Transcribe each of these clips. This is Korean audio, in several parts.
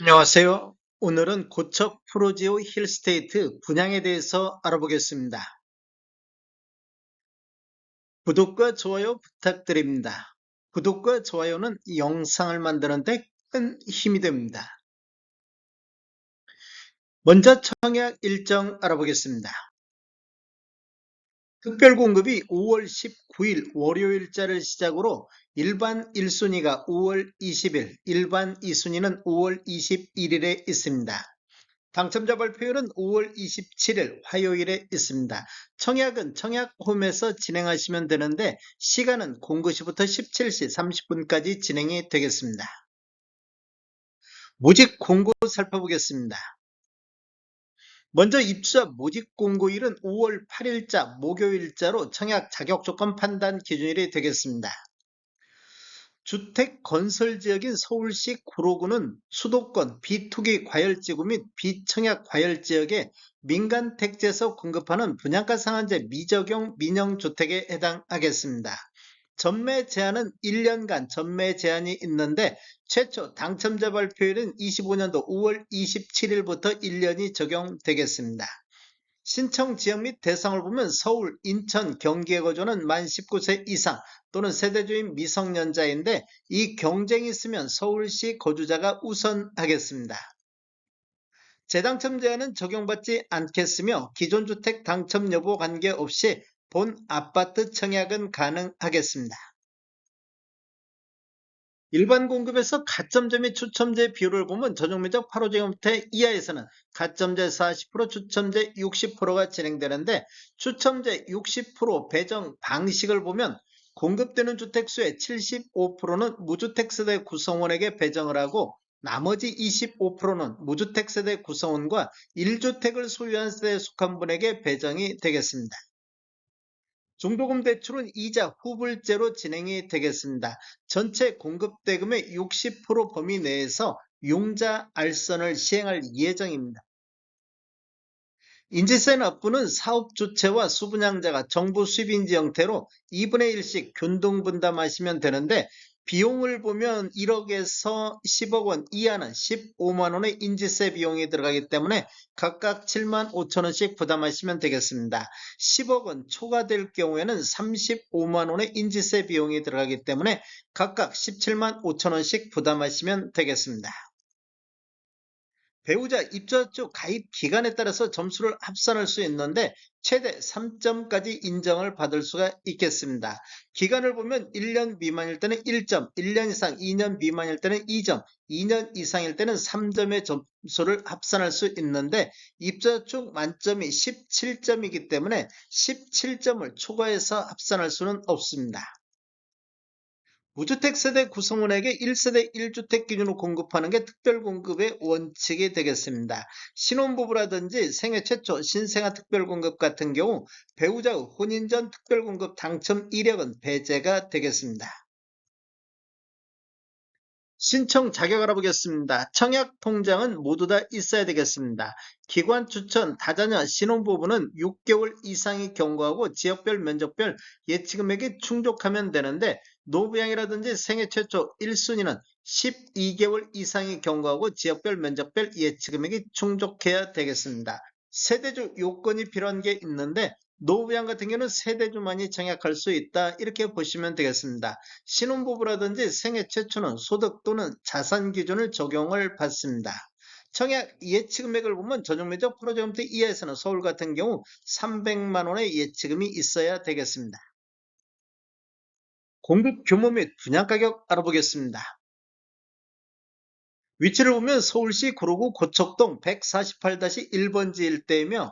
안녕하세요. 오늘은 고척 프로지오 힐스테이트 분양에 대해서 알아보겠습니다. 구독과 좋아요 부탁드립니다. 구독과 좋아요는 영상을 만드는데 큰 힘이 됩니다. 먼저 청약 일정 알아보겠습니다. 특별공급이 5월 19일 월요일자를 시작으로 일반 1순위가 5월 20일, 일반 2순위는 5월 21일에 있습니다. 당첨자 발표율은 5월 27일 화요일에 있습니다. 청약은 청약홈에서 진행하시면 되는데 시간은 09시부터 17시 30분까지 진행이 되겠습니다. 모집 공고 살펴보겠습니다. 먼저 입주자 모집 공고일은 5월 8일자 목요일자로 청약 자격 조건 판단 기준일이 되겠습니다. 주택 건설 지역인 서울시 구로구는 수도권 비투기 과열지구 및 비청약 과열지역에 민간 택지에서 공급하는 분양가 상한제 미적용 민영주택에 해당하겠습니다. 전매 제한은 1년간 전매 제한이 있는데 최초 당첨자 발표일은 25년도 5월 27일부터 1년이 적용되겠습니다. 신청 지역 및 대상을 보면 서울, 인천, 경기에 거주는 만 19세 이상 또는 세대주인 미성년자인데 이 경쟁이 있으면 서울시 거주자가 우선하겠습니다. 재당첨 제한은 적용받지 않겠으며 기존 주택 당첨 여부 관계없이 본 아파트 청약은 가능하겠습니다. 일반 공급에서 가점제 및 추첨제 비율을 보면 전용면적 8호제곱미터 이하에서는 가점제 40%, 추첨제 60%가 진행되는데 추첨제 60% 배정 방식을 보면 공급되는 주택수의 75%는 무주택 세대 구성원에게 배정을 하고 나머지 25%는 무주택 세대 구성원과 1주택을 소유한 세대에 속한 분에게 배정이 되겠습니다. 중도금 대출은 이자 후불제로 진행이 되겠습니다. 전체 공급 대금의 60% 범위 내에서 융자 알선을 시행할 예정입니다. 인지세 납부는 사업 주체와 수분양자가 정부 수입인지 형태로 2분의 1씩 균등 분담하시면 되는데 비용을 보면 1억에서 10억 원 이하는 15만 원의 인지세 비용이 들어가기 때문에 각각 7만 5천 원씩 부담하시면 되겠습니다. 10억 원 초과될 경우에는 35만 원의 인지세 비용이 들어가기 때문에 각각 17만 5천 원씩 부담하시면 되겠습니다. 배우자 입자 쪽 가입 기간에 따라서 점수를 합산할 수 있는데 최대 3점까지 인정을 받을 수가 있겠습니다. 기간을 보면 1년 미만일 때는 1점, 1년 이상 2년 미만일 때는 2점, 2년 이상일 때는 3점의 점수를 합산할 수 있는데 입자 쪽 만점이 17점이기 때문에 17점을 초과해서 합산할 수는 없습니다. 무주택 세대 구성원에게 1세대 1주택 기준으로 공급하는 게 특별공급의 원칙이 되겠습니다. 신혼부부라든지 생애 최초 신생아 특별공급 같은 경우 배우자의 혼인 전 특별공급 당첨 이력은 배제가 되겠습니다. 신청 자격 알아보겠습니다. 청약 통장은 모두 다 있어야 되겠습니다. 기관 추천 다자녀 신혼부부는 6개월 이상이 경과하고 지역별 면적별 예치금액이 충족하면 되는데 노부양이라든지 생애 최초 1순위는 12개월 이상이 경과하고 지역별 면적별 예치금액이 충족해야 되겠습니다. 세대주 요건이 필요한 게 있는데 노부양 같은 경우는 세대주만이 청약할 수 있다 이렇게 보시면 되겠습니다. 신혼부부라든지 생애 최초는 소득 또는 자산 기준을 적용을 받습니다. 청약 예치금액을 보면 전용면적 프로젝트 이하에서는 서울 같은 경우 300만원의 예치금이 있어야 되겠습니다. 공급 규모 및 분양 가격 알아보겠습니다. 위치를 보면 서울시 구로구 고척동 148-1번지 일대이며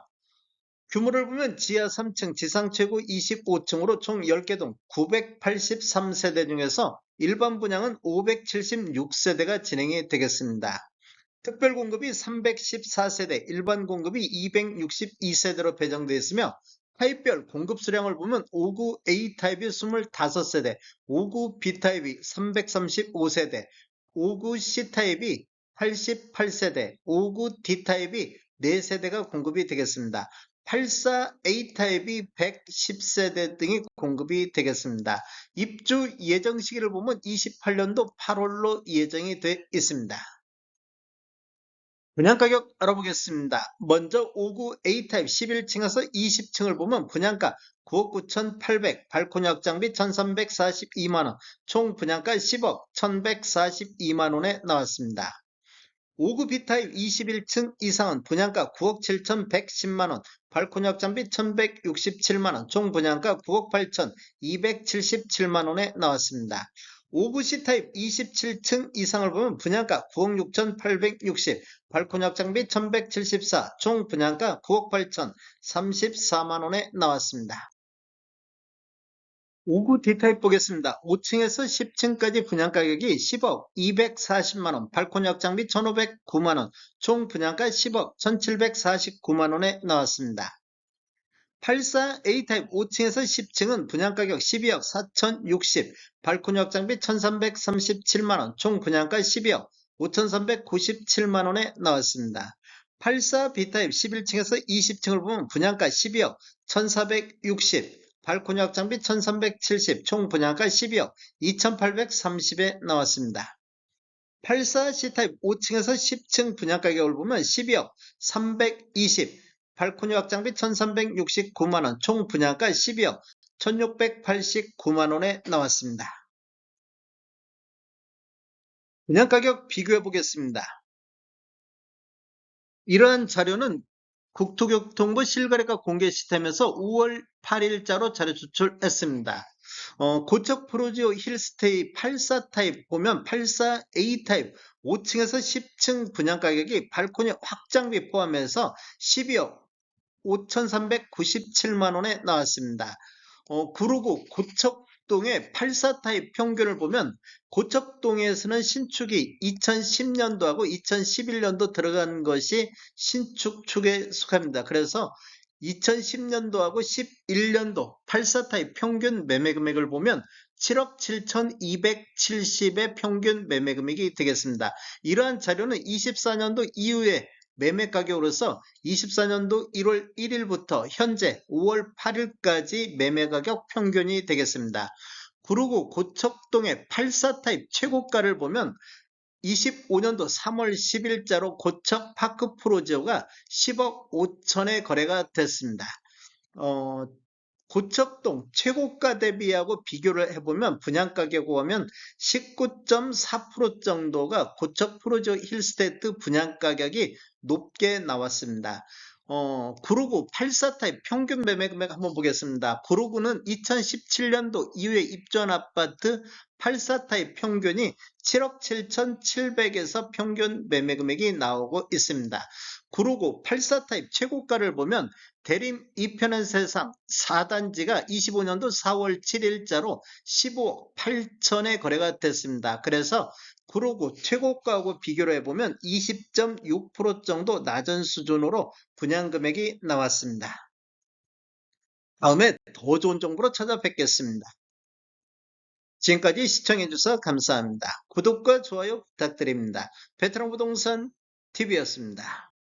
규모를 보면 지하 3층, 지상 최고 25층으로 총 10개 동 983세대 중에서 일반 분양은 576세대가 진행이 되겠습니다. 특별 공급이 314세대, 일반 공급이 262세대로 배정되어 있으며 타입별 공급 수량을 보면 5구 A타입이 25세대, 5구 B타입이 335세대, 5구 C타입이 88세대, 5구 D타입이 4세대가 공급이 되겠습니다. 84A 타입이 110세대 등이 공급이 되겠습니다. 입주 예정 시기를 보면 28년도 8월로 예정이 돼 있습니다. 분양가격 알아보겠습니다. 먼저 5구 A타입 11층에서 20층을 보면 분양가 9억 9,800, 발코니 확장비 1,342만원, 총 분양가 10억 1,142만원에 나왔습니다. 5구 B타입 21층 이상은 분양가 9억 7,110만원, 발코니 확장비 1,167만원, 총 분양가 9억 8,277만원에 나왔습니다. 5구 C타입 27층 이상을 보면 분양가 9억 6,860, 발코니 확장비 1,174, 총 분양가 9억 8,034만원에 나왔습니다. 5구 D타입 보겠습니다. 5층에서 10층까지 분양가격이 10억 240만원, 발코니 확장비 1,509만원, 총 분양가 10억 1,749만원에 나왔습니다. 84 A타입 5층에서 10층은 분양가격 12억 4,060, 발코니 확 장비 1,337만원, 총 분양가 12억 5,397만원에 나왔습니다. 84 B타입 11층에서 20층을 보면 분양가 12억 1,460, 발코니 확 장비 1,370, 총 분양가 12억 2,830에 나왔습니다. 84 C타입 5층에서 10층 분양가격을 보면 12억 320, 발코니 확장비 1,369만원, 총 분양가 12억 1,689만원에 나왔습니다. 분양가격 비교해 보겠습니다. 이러한 자료는 국토교통부 실거래가 공개 시스템에서 5월 8일자로 자료 제출했습니다. 어, 고척 프로지오 힐스테이 84 타입 보면 84 A 타입 5층에서 10층 분양 가격이 발코니 확장비 포함해서 12억 5,397만 원에 나왔습니다. 어, 구로구 고척동의 84 타입 평균을 보면 고척동에서는 신축이 2010년도하고 2011년도 들어간 것이 신축 축에 속합니다. 그래서 2010년도하고 11년도 84 타입 평균 매매 금액을 보면 7억 7,270의 평균 매매 금액이 되겠습니다. 이러한 자료는 24년도 이후에 매매 가격으로서 24년도 1월 1일부터 현재 5월 8일까지 매매 가격 평균이 되겠습니다. 구로구 고척동의 84 타입 최고가를 보면 25년도 3월 10일자로 고척 파크 프로지오가 10억 5천에 거래가 됐습니다. 어, 고척동 최고가 대비하고 비교를 해보면 분양가격 보면 19.4% 정도가 고척 프로지오 힐스테이트 분양가격이 높게 나왔습니다. 어, 구로구 84 타입 평균 매매 금액 한번 보겠습니다. 구로구는 2017년도 이후에 입주한 아파트 84 타입 평균이 7억 7,700에서 평균 매매 금액이 나오고 있습니다. 구로구 84 타입 최고가를 보면 대림 2편의 세상 4단지가 25년도 4월 7일자로 15억 8천에 거래가 됐습니다. 그래서 구로구 최고가하고 비교를 해보면 20.6% 정도 낮은 수준으로 분양금액이 나왔습니다. 다음에 더 좋은 정보로 찾아뵙겠습니다. 지금까지 시청해주셔서 감사합니다. 구독과 좋아요 부탁드립니다. 베트남 부동산 TV였습니다.